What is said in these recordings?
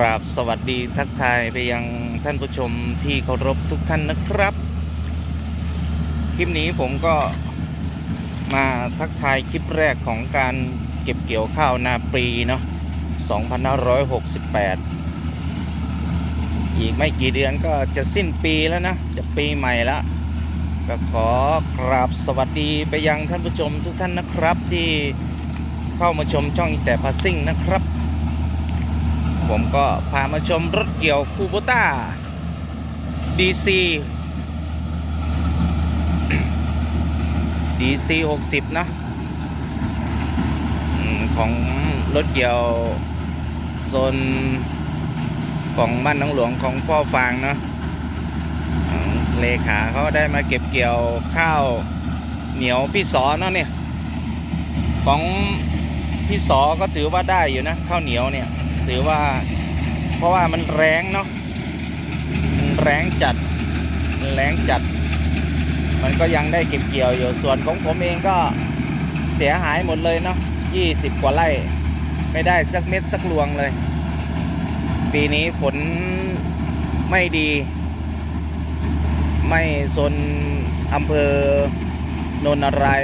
ราบสวัสดีทักทายไปยังท่านผู้ชมที่เคารพทุกท่านนะครับ คลิปนี้ผมก็มาทักทายคลิปแรกของการเก็บเกี่ยวข้าวนาปีเนาะ2568 อีกไม่กี่เดือนก็จะสิ้นปีแล้วนะ จะปีใหม่ล้วก็ขอกราบสวัสดีไปยังท่านผู้ชมทุกท่านนะครับ ที่เข้ามาชมช่องอีแต่พาซิ่งนะครับ ผมก็พามาชมรถเกี่ยวคูโบต้า DC DC 60นะอืมของรถเกี่ยวโซนของบ้านน้องหลวงของพ่อฟางเนาะเลขาเขาได้มาเก็บเกี่ยวข้าวเหนียวพี่สอเนาะเนี่ย ของพี่สอก็ถือว่าได้อยู่นะข้าวเหนียวเนี่ย ถือว่า เพราะว่ามันแรงเนาะมันแรงจัดมันแรงจัด มันก็ยังได้เก็บเกี่ยวอยู่ส่วนของผมเองก็เสียหายหมดเลยเนาะ20กว่าไร่ ไม่ได้สักเม็ดสักรวงเลย ปีนี้ฝนไม่ดี ไม่สนอำเภอนนาราย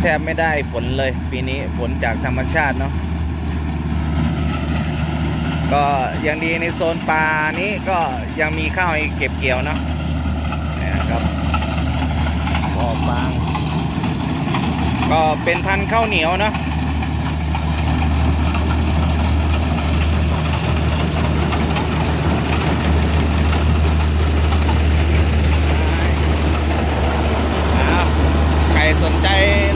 แทบไม่ได้ฝนเลย ปีนี้ฝนจากธรรมชาติเนาะ ก็ยังดีในโซนปลานี้ก็ยังมีข้าวให้เก็บเกี่ยวเนาะนี่ยครับก็ฟางก็เป็นพันข้าวเหนียวเนาะใครสนใจ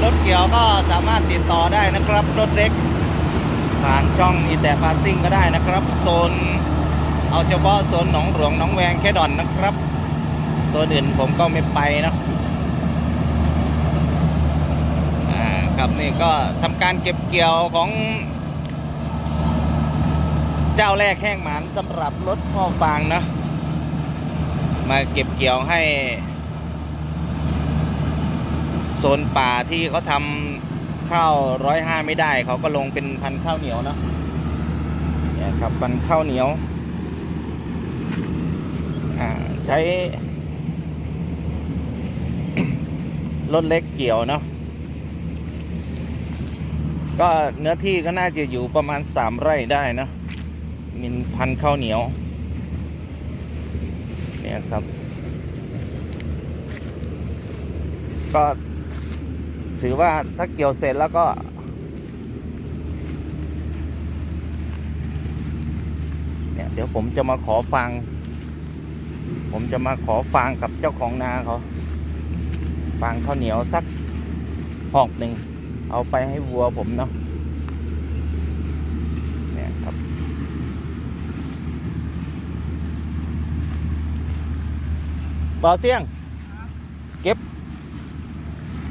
รถเกี่ยวก็สามารถติดต่อได้นะครับ รถเล็ก ผ่านช่องอีแต่พาซิ่งก็ได้นะครับ โซน เอาเฉพาะโซนหนองหลวงหนองแวงแค่ดอนนะครับตัวอื่นผมก็ไม่ไปนะครับนี่ก็ทำการเก็บเกี่ยวของ เจ้าแรกแห้งหมานสำหรับรถพ่อฟางนะ มาเก็บเกี่ยวให้ โซนป่าที่เขาทำ ข้าวร้อยห้าไม่ได้ เขาก็ลงเป็นพันข้าวเหนียวเนอะเนี่ยครับพันข้าวเหนียวใช้รถเล็กเกี่ยวเนาะก็เนื้อที่ก็น่าจะอยู่ประมาณสามไร่ได้นะมีพันข้าวเหนียว เนี่ยครับ ก็ ถือว่าถ้าเกี่ยวเสร็จแล้วก็ เนี่ยเดี๋ยวผมจะมาขอฟัง ผมจะมาขอฟังกับเจ้าของนาเขาฟังข้าวเหนียวสักหอกหนึ่ง เอาไปให้วัวผมเนาะเนี่ยครับบ่าวเสี่ยง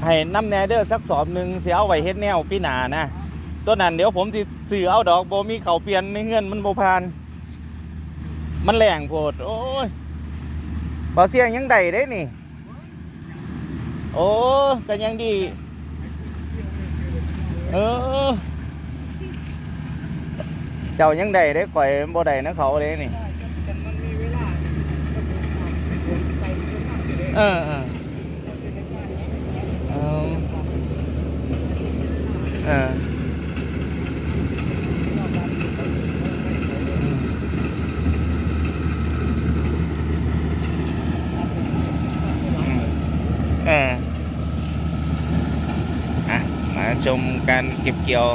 ให้น้ำแนเดอร์สักสอบหนึ่งเสียเอาไว้เฮ็ดแนวพี่หนานะตัวนั้นเดี๋ยวผมสิซื้อเอาดอกโบมีเขาเปลี่ยนในเงินมันโบพาน มันแรงโพดโอ้ยบ่เสียงยังได้ได้นี่ โอ้ก็ยังดี เออ เจ้ายังได้ได้ข่อยบ่ได้นะเขาเลยนี่ เออเอออ เออเอออะมาชมการเก็บเกี่ยว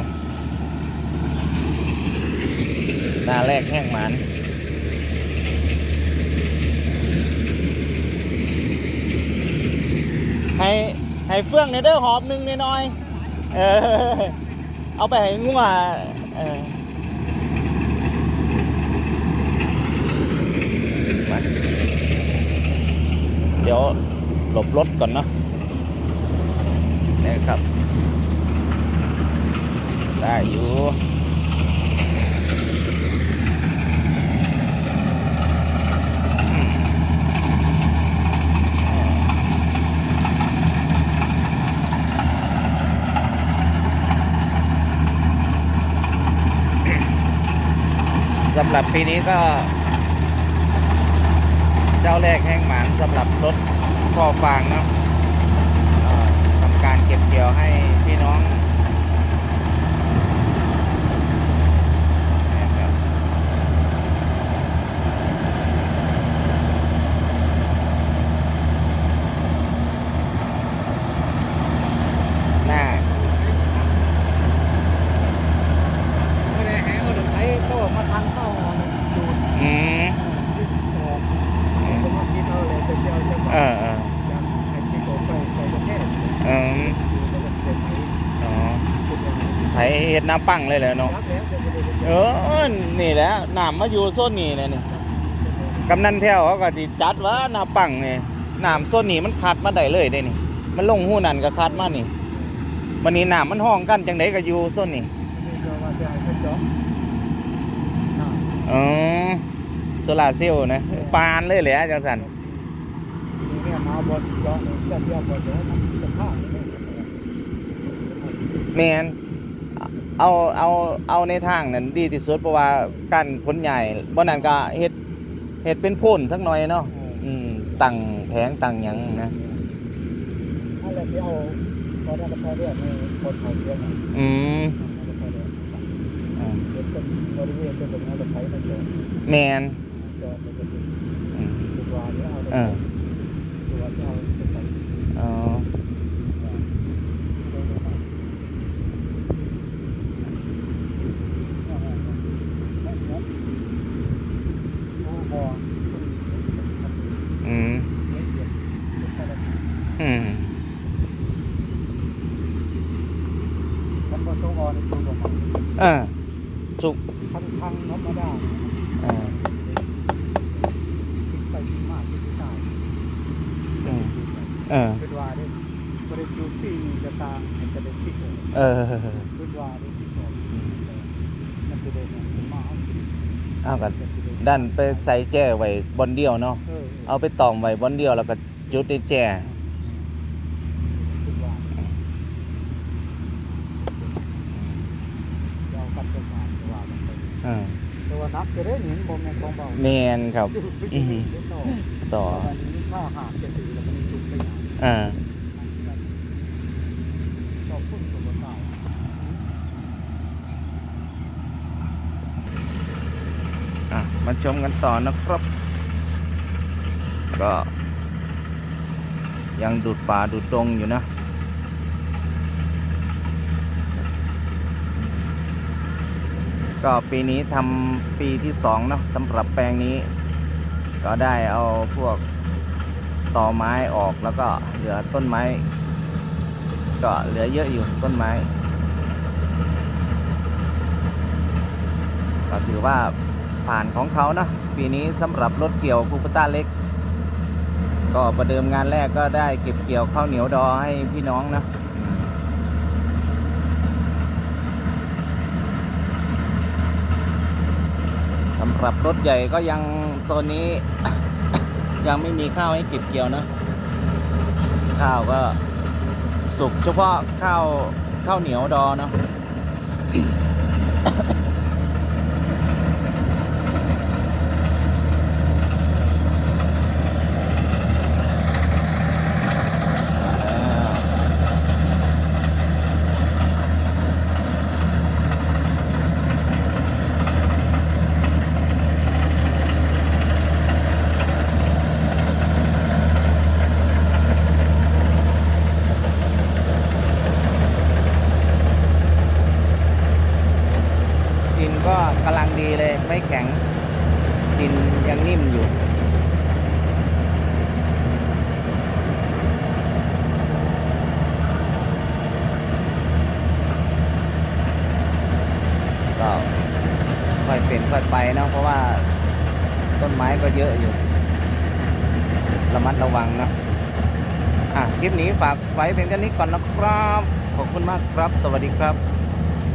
นาแรกแห้งหมันให้ให้เฟื่องในเด้อหอบหนึ่งน้อย เออ เอาไปให้งัวเออมาเดี๋ยวหลบรถก่อนเนาะนี่ครับ ได้อยู่ หรับปีนี้ก็ เจ้าแรกแห้งหมานสำหรับรถพ่อฟางเนาะทำการเก็บเกี่ยวให้พี่น้องนะครับหน้า ไม่ได้แหงเอาดอกไม้โต้มาทางเข้าดูด อืม ออกผมมาคิดเอาเลยจะเจียวจะ เออเออ จะให้ที่เขาไปใส่ประเทศ เออ แล้วก็เสร็จไหม อ๋อ ทุกอย่าง ไผเฮ็ด น้ำปังเลยแหละเนาะเออนี่แหละน้ำมาอยู่โซนนี้เลยนี่กำนันแพ้วเขาก็สิจัดว่าน้ำปังนี่น้ำโซนนี้มันคัดมาได้เลยได้นี่ มันลงหูนั่นก็คัดมานี่วันนี้น้ำมันห้องกันจังไดก็อยู่โซนนี้นี่ก็ว่าจะให้เขาเจาะน้ำอ๋อโซลาเซลล์นะปานเลยแหละจังสันนี่เนี่ยมาบนเจาะจะเจียวบนเดี๋ยวมันแมน เอาเอาเอาในทางนั้นดีที่สุดเพราะว่าการขนใหญ่บ่นั้นก็เฮ็ดเฮ็ดเป็นโพ่นทั้งหน่อยเนาะอืมตั้งแผงตั้งหยังนะอะไรที่เอาพอได้ก็พอเรื่องในคนเขาเรื่องอืมพอเรื่องอ่าเป็นบริเวณเป็นแบบนี้เราใช้มาเจาะแมนเจาะมันจะเป็นอืมตัวนี้เอาเออตัวที่เอาเป็นไปอ๋ออืมอืม คันบ่ส่งออนตัวบ่มัน เออสุกคันทางธรรมดาเออคิดไปคิดมาคิดไปตายอืมเออคิดว่าเด้บ่ได้อยู่ที่นี่จะตางมันจะได้คิดเลยเออคิดว่าเด้คิดว่ามันจะได้มาเอาเอากันดันไปใส่แจ้ไว้บอนเดียวเนาะ เออเอาไปตอมไว้บอนเดียวแล้วก็จุดในแจ้ คิดว่าเอากันไปมาว่ากันไป เออแต่ว่านักจะได้เห็นบ่แม่นของเบาแมนครับอือฮึต่อต่อวันนี้ข้าวหากจะถือแล้วมันสุกไปอย่างอ่าก็พุ่นกับเก่าอะมาชมกันต่อนะครับ ก็ ยังดูดป่าดูดตรงอยู่นะ ก็ปีนี้ทำปีที่สองเนาะสำหรับแปลงนี้ ก็ได้เอาพวกตอไม้ออกแล้วก็เหลือต้นไม้ ก็เหลือเยอะอยู่ต้นไม้ ก็ถือว่าผ่านของเขานะปีนี้สำหรับรถเกี่ยวคูปต้าเล็ก ก็ประเดิมงานแรกก็ได้เก็บเกี่ยวข้าวเหนียวดอให้พี่น้องนะำหรับรถใหญ่ก็ยังโซนนี้ ยังไม่มีข้าวให้เก็บเกี่ยวนะ ข้าวก็สุกเฉพาะข้าวข้าวเหนียวดอเนาะ ดินก็กำลังดีเลยไม่แข็ง ดินยังนิ่มอยู่ ก็ ค่อยไปเนาะเพราะว่าต้นไม้ก็เยอะอยู่ ระมัดระวังนะอะคลิปนี้ฝากไว้เพียงแค่นี้ก่อนนะครับ ขอบคุณมากครับ สวัสดีครับ